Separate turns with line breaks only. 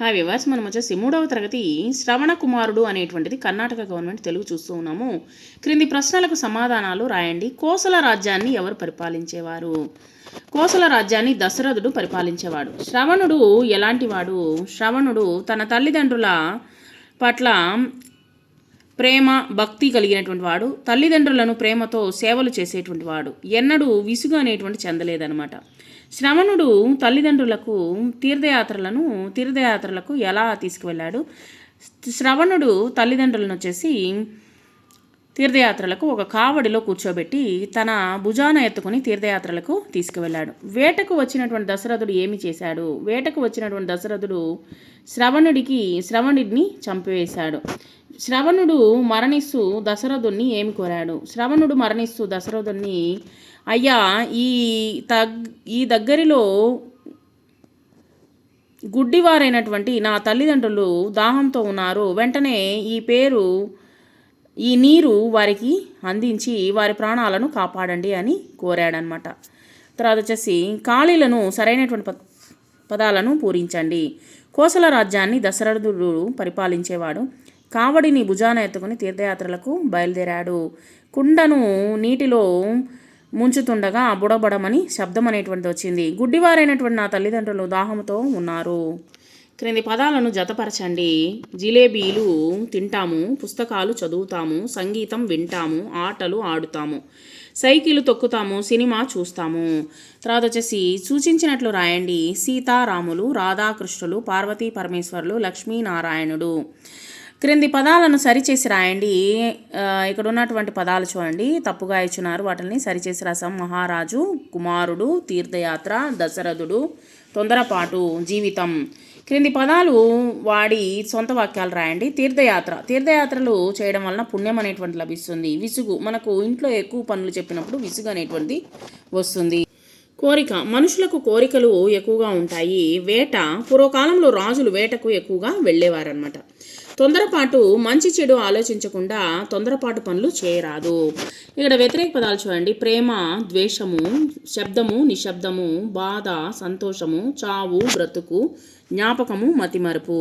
Hi viewers మనం వచ్చేసి మూడవ తరగతి శ్రవణ కుమారుడు అనేటువంటిది కర్ణాటక గవర్నమెంట్ తెలుగు చూస్తూ ఉన్నాము. క్రింది ప్రశ్నలకు సమాధానాలు రాయండి. కోసల రాజ్యాన్ని ఎవరు పరిపాలించేవారు? కోసల రాజ్యాన్ని దశరథుడు పరిపాలించేవాడు. శ్రవణుడు ఎలాంటివాడు? శ్రవణుడు తన తల్లిదండ్రుల పట్ల ప్రేమ భక్తి కలిగినటువంటి వాడు తల్లిదండ్రులను ప్రేమతో సేవలు చేసేటువంటి వాడు ఎన్నడూ విసుగు అనేటువంటి చెందలేదనమాట శ్రవణుడు తల్లిదండ్రులకు తీర్థయాత్రలను తీర్థయాత్రలకు ఎలా తీసుకువెళ్ళాడు? శ్రవణుడు తల్లిదండ్రులను వచ్చేసి తీర్థయాత్రలకు ఒక కావడిలో కూర్చోబెట్టి తన భుజాన ఎత్తుకుని తీర్థయాత్రలకు తీసుకువెళ్ళాడు. వేటకు వచ్చినటువంటి దశరథుడు ఏమి చేశాడు? వేటకు వచ్చినటువంటి దశరథుడు శ్రవణుడికి శ్రవణుడిని చంపివేశాడు. శ్రవణుడు మరణిస్తూ దశరథుణ్ణి ఏమి కోరాడు? శ్రవణుడు మరణిస్తూ దశరథుణ్ణి అయ్యా ఈ తగ్ ఈ దగ్గరిలో గుడ్డివారైనటువంటి నా తల్లిదండ్రులు దాహంతో ఉన్నారు. వెంటనే ఈ పేరు ఈ నీరు వారికి అందించి వారి ప్రాణాలను కాపాడండి అని కోరాడనమాట తర్వాత వచ్చేసి ఖాళీలను సరైనటువంటి ప పదాలను పూరించండి. కోసల రాజ్యాన్ని దశరథుడు పరిపాలించేవాడు. కావడిని భుజాన ఎత్తుకుని తీర్థయాత్రలకు బయలుదేరాడు. కుండను నీటిలో ముంచుతుండగా బుడబడమని శబ్దం అనేటువంటిది వచ్చింది. గుడ్డివారైనటువంటి నా తల్లిదండ్రులు దాహంతో ఉన్నారు. క్రింది పదాలను జతపరచండి. జిలేబీలు తింటాము పుస్తకాలు చదువుతాము సంగీతం వింటాము ఆటలు ఆడుతాము సైకిల్ తొక్కుతాము సినిమా చూస్తాము. తర్వాత వచ్చేసి సూచించినట్లు రాయండి. సీతారాములు రాధాకృష్ణులు పార్వతీ పరమేశ్వరులు లక్ష్మీనారాయణుడు. క్రింది పదాలను సరిచేసి రాయండి. ఇక్కడ ఉన్నటువంటి పదాలు చూడండి. తప్పుగా ఇచ్చున్నారు. వాటిని సరిచేసి రాసాం. మహారాజు కుమారుడు తీర్థయాత్ర దశరథుడు తొందరపాటు జీవితం. క్రింది పదాలు వాడి సొంత వాక్యాలు రాయండి. తీర్థయాత్ర. తీర్థయాత్రలు చేయడం వలన పుణ్యం అనేటువంటి లభిస్తుంది. విసుగు. మనకు ఇంట్లో ఎక్కువ పనులు చెప్పినప్పుడు విసుగు అనేటువంటిది వస్తుంది. కోరిక. మనుషులకు కోరికలు ఎక్కువగా ఉంటాయి. వేట. పూర్వకాలంలో రాజులు వేటకు ఎక్కువగా వెళ్ళేవారనమాట తొందరపాటు మంచి చెడు ఆలోచించకుండా తొందరపాటు పనులు చేయరాదు. ఇక్కడ వ్యతిరేక పదాలు చూడండి. ప్రేమ ద్వేషము శబ్దము నిశ్శబ్దము బాధ సంతోషము చావు బ్రతుకు జ్ఞాపకము మతిమరుపు.